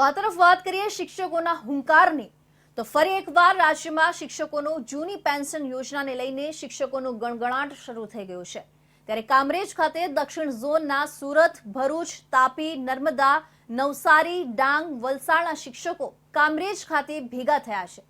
આ તરફ વાત કરીએ શિક્ષકોના હુંકારની. તો ફરી એકવાર રાજ્યમાં શિક્ષકોનું જૂની પેન્શન યોજનાને લઈને શિક્ષકોનું ગણગણાટ શરૂ થઈ ગયું છે. ત્યારે કામરેજ ખાતે દક્ષિણ ઝોનના સુરત, ભરૂચ, તાપી, નર્મદા, નવસારી, ડાંગ, વલસાડના શિક્ષકો કામરેજ ખાતે ભેગા થયા છે.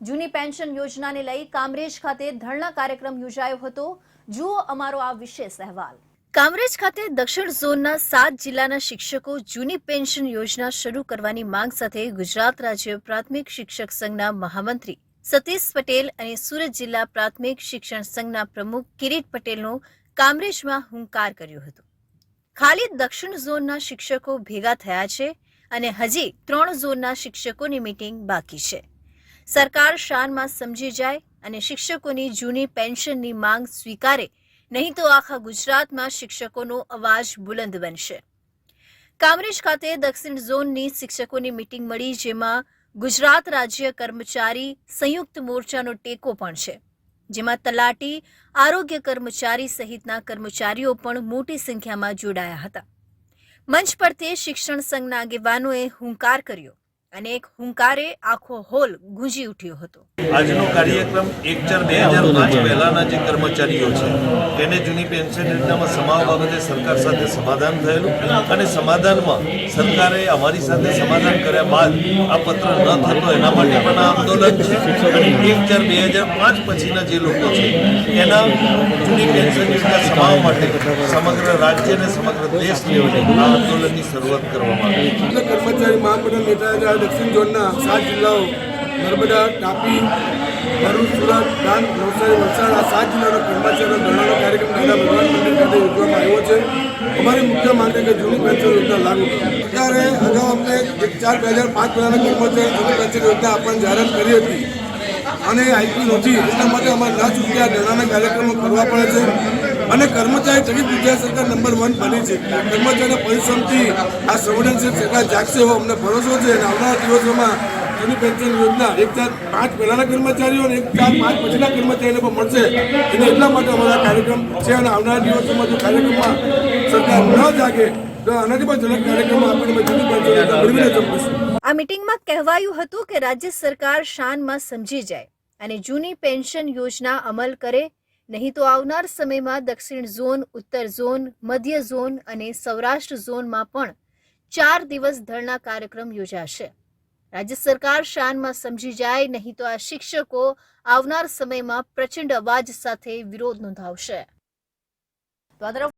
જૂની પેન્શન યોજનાને લઈ કામરેજ ખાતે ધરણા કાર્યક્રમ યોજાયો હતો. જુઓ અમારો આ વિશેષ અહેવાલ. કામરેજ ખાતે દક્ષિણ ઝોનના સાત જિલ્લાના શિક્ષકો જૂની પેન્શન યોજના શરૂ કરવાની માંગ સાથે ગુજરાત રાજ્ય પ્રાથમિક શિક્ષક સંઘના મહામંત્રી સતીશ પટેલ અને સુરત જિલ્લા પ્રાથમિક શિક્ષણ સંઘના પ્રમુખ કિરીટ પટેલનો કામરેજમાં હુંકાર કર્યો હતો. ખાલી દક્ષિણ ઝોનના શિક્ષકો ભેગા થયા છે અને હજી ત્રણ ઝોનના શિક્ષકોની મીટિંગ બાકી છે. સરકાર શાનમાં સમજી જાય અને શિક્ષકોની જૂની પેન્શનની માંગ સ્વીકારે નહીં તો આખા ગુજરાતમાં શિક્ષકોનો અવાજ બુલંદ બનશે. કામરેજ ખાતે દક્ષિણ ઝોનની શિક્ષકોની મીટિંગ મળી જેમાં ગુજરાત રાજ્ય કર્મચારી સંયુક્ત મોરચાનો ટેકો પણ છે. જેમાં તલાટી, આરોગ્ય કર્મચારી સહિતના કર્મચારીઓ પણ મોટી સંખ્યામાં જોડાયા હતા. મંચ પર તે શિક્ષણ સંઘના આગેવાનોએ હુંકાર કર્યો. અને એક હુંકારે આખો હોલ ગુંજી ઉઠ્યો હતો. આજનો કાર્યક્રમ એક ચાર બે હજાર પાંચ પહેલાના જે કર્મચારીઓ છે, તેને જૂની પેન્શન યોજનામાં સમાવવા બાબતે સરકાર સાથે સમાધાન થયેલું અને સમાધાનમાં સરકારે અમારી સાથે સમાધાન કર્યા બાદ આ પત્ર ન થતો એના માટે પણ આ આંદોલન છે. એક ચાર બે હજાર પાંચ પછીના જે લોકો છે, એના જૂની પેન્શન યોજના સમાવવા માટે સમગ્ર રાજ્ય અને સમગ્ર દેશ લેવલે આ આંદોલનની શરૂઆત કરવામાં આવી. કર્મચારી મહામંડળ નેતા દક્ષિણ ઝોનના સાત જિલ્લાઓ, નર્મદા, તાપી, ભરૂચ, સુરત, ડાંગ, નવસારી, વલસાડ, આ સાત જિલ્લાના કર્મચારીઓ ધરણાનો કાર્યક્રમ દાદા ભગવાન મંદિર ખાતે યોજવામાં આવ્યો છે. અમારી મુખ્ય માંગણી કે જૂની પેન્શન યોજના લાગુ કરો. સરકારે અગાઉ અમને ચાર બે હજાર પાંચ પહેલાના કર્મચારી જૂની પેન્શન યોજના આપવાની જાહેરાત કરી હતી. અને આઈપી નથી એટલા માટે અમારે ના ચૂક્યા ધરણાના કાર્યક્રમો કરવા પડે છે. અને કર્મચારી તરીકે ગુજરાત સરકાર નંબર વન બની છે. કર્મચારીના પરિશ્રમથી આ સંવેદનશીલ સરકાર જાગશે એવો અમને ભરોસો છે. અને આવનારા દિવસોમાં જૂની પેન્શન યોજના એક ચાર પાંચ પહેલાના કર્મચારીઓ અને એક ચાર પાંચ પછીના કર્મચારીને પણ મળશે. એટલે એટલા માટે અમારા કાર્યક્રમ છે. અને આવનારા દિવસોમાં જો કાર્યક્રમમાં સરકાર ન જાગે, તો આનાથી પણ જનક કાર્યક્રમો આપણે જૂની પેન્શન યોજના મેળવીને ચૂકીશું આ મીટિંગમાં કહેવાયું હતું કે રાજ્ય સરકાર શાનમાં સમજી જાય. અને જૂની પેન્શન યોજના અમલ કરે. નહીં તો આવનાર સમયમાં દક્ષિણ ઝોન, ઉત્તર ઝોન, મધ્ય ઝોન અને સૌરાષ્ટ્ર ઝોનમાં પણ ચાર દિવસ ધરણા કાર્યક્રમ યોજાશે. રાજ્ય સરકાર શાનમાં સમજી જાય, નહીં તો આ શિક્ષકો આવનાર સમયમાં પ્રચંડ અવાજ સાથે વિરોધ નોંધાવશે.